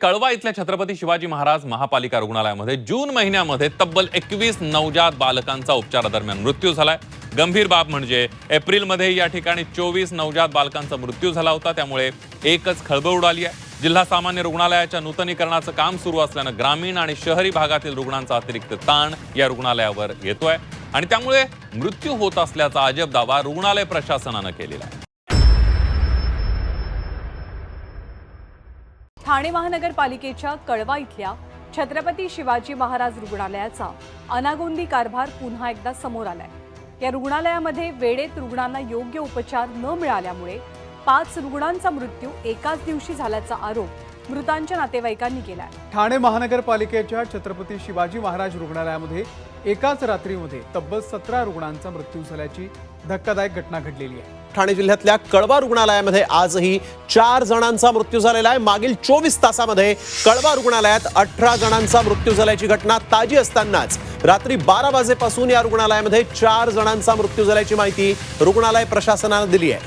कळवा इथल्या छत्रपती शिवाजी महाराज महापालिका रुग्णालयामध्ये जून महिन्यामध्ये तब्बल एकवीस नवजात बालकांचा उपचारादरम्यान मृत्यू झालाय. गंभीर बाब म्हणजे एप्रिलमध्ये या ठिकाणी चोवीस नवजात बालकांचा मृत्यू झाला होता. त्यामुळे एकच खळबळ उडाली आहे. जिल्हा सामान्य रुग्णालयाच्या नूतनीकरणाचं काम सुरू असल्यानं ग्रामीण आणि शहरी भागातील रुग्णांचा अतिरिक्त ताण या रुग्णालयावर येतोय. आणि त्यामुळे मृत्यू होत असल्याचा अजब दावा रुग्णालय प्रशासनानं केलेला आहे. ठाणे महानगरपालिकेच्या कळवा इथल्या छत्रपती शिवाजी महाराज रुग्णालयाचा अनागोंदी कारभार पुन्हा एकदा समोर आलाय. या रुग्णालयामध्ये वेळेत रुग्णांना योग्य उपचार न मिळाल्यामुळे पाच रुग्णांचा मृत्यू एकाच दिवशी झाल्याचा आरोप मृतांच्या नातेवाईकांनी केलाय. ठाणे महानगरपालिकेच्या छत्रपती शिवाजी महाराज रुग्णालयामध्ये एकाच रात्रीमध्ये तब्बल सतरा रुग्णांचा मृत्यू झाल्याची धक्कादायक घटना घडलेली आहे. ठाणे जिल्ह्यातल्या कळवा रुग्णालयामध्ये आजही चार जणांचा मृत्यू झालेला आहे. मागील चोवीस तासामध्ये कळवा रुग्णालयात अठरा जणांचा मृत्यू झाल्याची घटना ताजी असतानाच रात्री बारा वाजेपासून या रुग्णालयामध्ये चार जणांचा मृत्यू झाल्याची माहिती रुग्णालय प्रशासनानं दिली आहे.